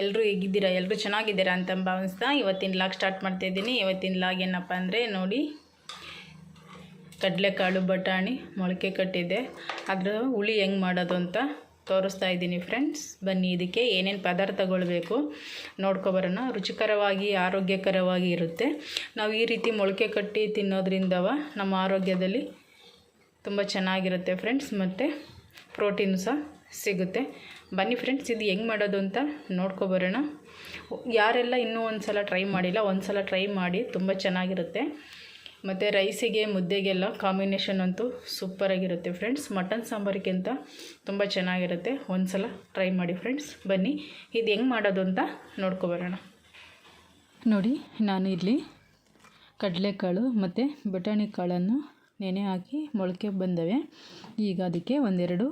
ಎಲ್ಲರೂ ಹೇಗಿದ್ದೀರಾ? ಎಲ್ಲರೂ ಚೆನ್ನಾಗಿದ್ದೀರಾ ಅಂತ ಭಾವಿಸ್ತಾ ಇವತ್ತಿನ ಲಾಗ್ ಸ್ಟಾರ್ಟ್ ಮಾಡ್ತಾ ಇದ್ದೀನಿ. ಇವತ್ತಿನ ಲಾಗ್ ಏನಪ್ಪ ಅಂದರೆ ನೋಡಿ, ಕಡಲೆಕಾಳು ಬಟಾಣಿ ಮೊಳಕೆ ಕಟ್ಟಿದೆ ಅದರ ಹುಳಿ ಹೆಂಗೆ ಮಾಡೋದು ಅಂತ ತೋರಿಸ್ತಾ ಇದ್ದೀನಿ ಫ್ರೆಂಡ್ಸ್ ಬನ್ನಿ, ಇದಕ್ಕೆ ಏನೇನು ಪದಾರ್ಥಗಳು ಬೇಕು ನೋಡ್ಕೊಬರೋಣ ರುಚಿಕರವಾಗಿ, ಆರೋಗ್ಯಕರವಾಗಿ ಇರುತ್ತೆ. ನಾವು ಈ ರೀತಿ ಮೊಳಕೆ ಕಟ್ಟಿ ತಿನ್ನೋದ್ರಿಂದವ ನಮ್ಮ ಆರೋಗ್ಯದಲ್ಲಿ ತುಂಬ ಚೆನ್ನಾಗಿರುತ್ತೆ ಫ್ರೆಂಡ್ಸ್ ಮತ್ತು ಪ್ರೋಟೀನು ಸಹ ಸಿಗುತ್ತೆ. ಬನ್ನಿ ಫ್ರೆಂಡ್ಸ್ ಇದು ಹೆಂಗೆ ಮಾಡೋದು ಅಂತ ನೋಡ್ಕೊಬರೋಣ ಯಾರೆಲ್ಲ ಇನ್ನೂ ಒಂದು ಸಲ ಟ್ರೈ ಮಾಡಿಲ್ಲ ಒಂದು ಸಲ ಟ್ರೈ ಮಾಡಿ ತುಂಬ ಚೆನ್ನಾಗಿರುತ್ತೆ. ಮತ್ತು ರೈಸಿಗೆ ಮುದ್ದೆಗೆಲ್ಲ ಕಾಂಬಿನೇಷನ್ ಅಂತೂ ಸೂಪರಾಗಿರುತ್ತೆ ಫ್ರೆಂಡ್ಸ್ ಮಟನ್ ಸಾಂಬಾರಿಗಿಂತ ತುಂಬ ಚೆನ್ನಾಗಿರುತ್ತೆ. ಒಂದು ಸಲ ಟ್ರೈ ಮಾಡಿ ಫ್ರೆಂಡ್ಸ್ ಬನ್ನಿ, ಇದು ಹೆಂಗೆ ಮಾಡೋದು ಅಂತ ನೋಡ್ಕೊಬರೋಣ ನೋಡಿ ನಾನು ಇಲ್ಲಿ ಕಡಲೆಕಾಳು ಮತ್ತು ಬಟಾಣಿ ಕಾಳನ್ನು ನೆನೆ ಹಾಕಿ ಮೊಳಕೆ ಬಂದವೆ. ಈಗ ಅದಕ್ಕೆ ಒಂದೆರಡು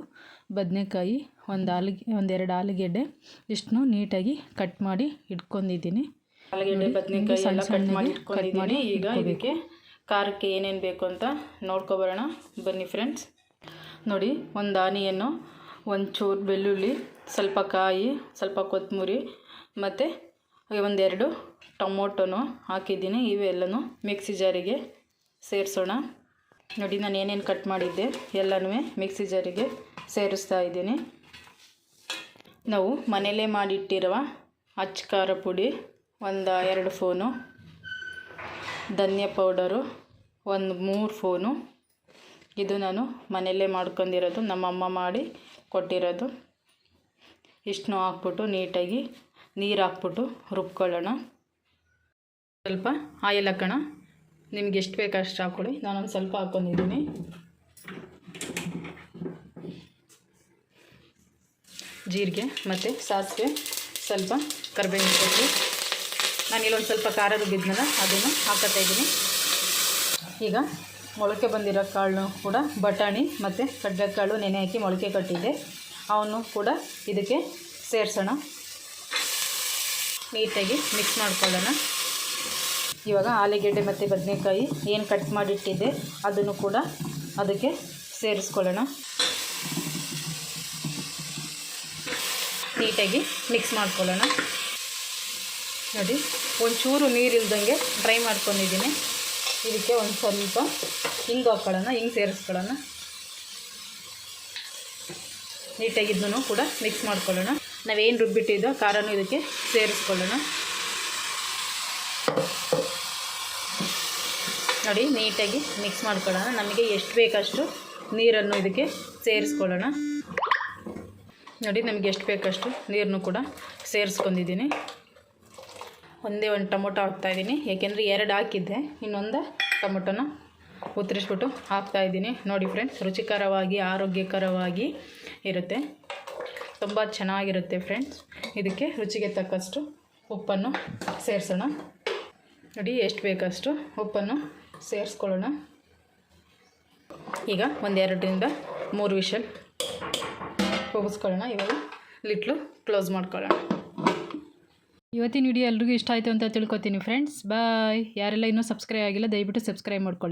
ಬದನೆಕಾಯಿ ಒಂದು ಆಲೂಗೆ ಒಂದೆರಡು ಆಲೂಗೆಡ್ಡೆ ಇಷ್ಟನ್ನು ನೀಟಾಗಿ ಕಟ್ ಮಾಡಿ ಇಟ್ಕೊಂಡಿದ್ದೀನಿ. ಆಲೂಗೆಡ್ಡೆ ಬದನೆಕಾಯಿ ಸಣ್ಣ ಕಟ್ ಮಾಡಿ ಇಟ್ಕೊಂಡಿದ್ದೀನಿ. ಈಗ ಇದಕ್ಕೆ ಖಾರಕ್ಕೆ ಏನೇನು ಬೇಕು ಅಂತ ನೋಡ್ಕೊಬರೋಣ. ಬನ್ನಿ ಫ್ರೆಂಡ್ಸ್ ನೋಡಿ ಒಂದು ಆನಿಯನ್ನು ಒಂದು ಚೂರು ಬೆಳ್ಳುಳ್ಳಿ ಸ್ವಲ್ಪ ಕಾಯಿ ಸ್ವಲ್ಪ ಕೊತ್ತಂಬರಿ ಮತ್ತು ಒಂದೆರಡು ಟೊಮೊಟೊನು ಹಾಕಿದ್ದೀನಿ. ಇವೆಲ್ಲನೂ ಮಿಕ್ಸಿ ಜಾರಿಗೆ ಸೇರಿಸೋಣ. ನೋಡಿ, ನಾನು ಏನೇನು ಕಟ್ ಮಾಡಿದ್ದೆ ಎಲ್ಲನೂ ಮಿಕ್ಸಿ ಜರಿಗೆ ಸೇರಿಸ್ತಾ ಇದ್ದೀನಿ. ನಾವು ಮನೆಯಲ್ಲೇ ಮಾಡಿಟ್ಟಿರುವ ಅಚ್ಚ ಖಾರ ಪುಡಿ, ಒಂದು ಎರಡು ಫೋನು ಧನ್ಯ ಪೌಡರು, ಒಂದು ಮೂರು ಫೋನು ಇದು ನಾನು ಮನೆಯಲ್ಲೇ ಮಾಡ್ಕೊಂಡಿರೋದು ನಮ್ಮಮ್ಮ ಮಾಡಿ ಕೊಟ್ಟಿರೋದು. ಇಷ್ಟನ್ನು ಹಾಕ್ಬಿಟ್ಟು ನೀಟಾಗಿ ನೀರು ಹಾಕ್ಬಿಟ್ಟು ರುಬ್ಕೊಳ್ಳೋಣ. ಸ್ವಲ್ಪ ಆಯಿಲ್ ಹಾಕೋಣ ನಿಮ್ಗೆ ಎಷ್ಟು ಬೇಕು ಅಷ್ಟು ಹಾಕ್ಕೊಳ್ಳಿ ನಾನೊಂದು ಸ್ವಲ್ಪ ಹಾಕ್ಕೊಂಡಿದ್ದೀನಿ ಜೀರಿಗೆ ಮತ್ತು ಸಾಸಿವೆ, ಸ್ವಲ್ಪ ಕರ್ಬೇವಿನ ಸೊಪ್ಪು. ನಾನು ಇಲ್ಲೊಂದು ಸ್ವಲ್ಪ ಖಾರ ರುಬ್ಬಿದ್ನಲ್ಲ ಅದನ್ನು ಹಾಕ್ತಾ ಇದ್ದೀನಿ. ಈಗ ಮೊಳಕೆ ಬಂದಿರೋ ಕಾಳನ್ನು ಕೂಡ ಬಟಾಣಿ ಮತ್ತು ಕಡಲೆಕಾಳು ನೆನೆ ಹಾಕಿ ಮೊಳಕೆ ಕಟ್ಟಿದ್ದೆ. ಅವನ್ನು ಕೂಡ ಇದಕ್ಕೆ ಸೇರಿಸೋಣ. ನೀಟಾಗಿ ಮಿಕ್ಸ್ ಮಾಡ್ಕೊಳ್ಳೋಣ. ಇವಾಗ ಆಲೂಗೆಡ್ಡೆ ಮತ್ತು ಬದನೆಕಾಯಿ ಏನು ಕಟ್ ಮಾಡಿಟ್ಟಿದ್ದೆ, ಅದನ್ನು ಕೂಡ ಅದಕ್ಕೆ ಸೇರಿಸ್ಕೊಳ್ಳೋಣ. ನೀಟಾಗಿ ಮಿಕ್ಸ್ ಮಾಡ್ಕೊಳ್ಳೋಣ. ನೋಡಿ, ಒಂಚೂರು ನೀರು ಇಲ್ದಂಗೆ ಡ್ರೈ ಮಾಡ್ಕೊಂಡಿದ್ದೀನಿ. ಇದಕ್ಕೆ ಒಂದು ಸ್ವಲ್ಪ ಹಿಂಗೆ ಹಾಕ್ಕೊಳ್ಳೋಣ ಹಿಂಗೆ ಸೇರಿಸ್ಕೊಳ್ಳೋಣ. ನೀಟಾಗಿ ಕೂಡ ಮಿಕ್ಸ್ ಮಾಡ್ಕೊಳ್ಳೋಣ. ನಾವೇನು ರುಬ್ಬಿಟ್ಟಿದ್ದೋ ಖಾರನೂ ಇದಕ್ಕೆ ಸೇರಿಸ್ಕೊಳ್ಳೋಣ. ನೋಡಿ, ನೀಟಾಗಿ ಮಿಕ್ಸ್ ಮಾಡ್ಕೊಳ್ಳೋಣ. ನಮಗೆ ಎಷ್ಟು ಬೇಕಷ್ಟು ನೀರನ್ನು ಇದಕ್ಕೆ ಸೇರಿಸ್ಕೊಳ್ಳೋಣ. ನೋಡಿ, ನಮಗೆ ಎಷ್ಟು ಬೇಕಷ್ಟು ನೀರನ್ನು ಕೂಡ ಸೇರಿಸ್ಕೊಂಡಿದ್ದೀನಿ. ಒಂದೇ ಒಂದು ಟೊಮೊಟೊ ಹಾಕ್ತಾಯಿದ್ದೀನಿ ಏಕೆಂದರೆ ಎರಡು ಹಾಕಿದ್ದೆ. ಇನ್ನೊಂದು ಟೊಮೊಟೊನ ಉತ್ತರಿಸ್ಬಿಟ್ಟು ಹಾಕ್ತಾಯಿದ್ದೀನಿ ನೋಡಿ ಫ್ರೆಂಡ್ಸ್ ರುಚಿಕರವಾಗಿ, ಆರೋಗ್ಯಕರವಾಗಿ ಇರುತ್ತೆ. ತುಂಬ ಚೆನ್ನಾಗಿರುತ್ತೆ ಫ್ರೆಂಡ್ಸ್ ಇದಕ್ಕೆ ರುಚಿಗೆ ತಕ್ಕಷ್ಟು ಉಪ್ಪನ್ನು ಸೇರಿಸೋಣ. ನೋಡಿ, ಎಷ್ಟು ಬೇಕಷ್ಟು ಉಪ್ಪನ್ನು ಸೇರಿಸ್ಕೊಳ್ಳೋಣ. ಈಗ ಒಂದೆರಡರಿಂದ ಮೂರು ವಿಷಲ್ ಹೋಗಿಸ್ಕೊಳ್ಳೋಣ. ಇವಾಗ ಲಿಟ್ಲು ಕ್ಲೋಸ್ ಮಾಡ್ಕೊಳ್ಳೋಣ. ಇವತ್ತಿನ ವಿಡಿಯೋ ಎಲ್ರಿಗೂ ಇಷ್ಟ ಆಯಿತು ಅಂತ ತಿಳ್ಕೊತೀನಿ ಫ್ರೆಂಡ್ಸ್. ಬಾಯ್. ಯಾರೆಲ್ಲ ಇನ್ನೂ ಸಬ್ಸ್ಕ್ರೈಬ್ ಆಗಿಲ್ಲ, ದಯವಿಟ್ಟು ಸಬ್ಸ್ಕ್ರೈಬ್ ಮಾಡ್ಕೊಳ್ಳಿ.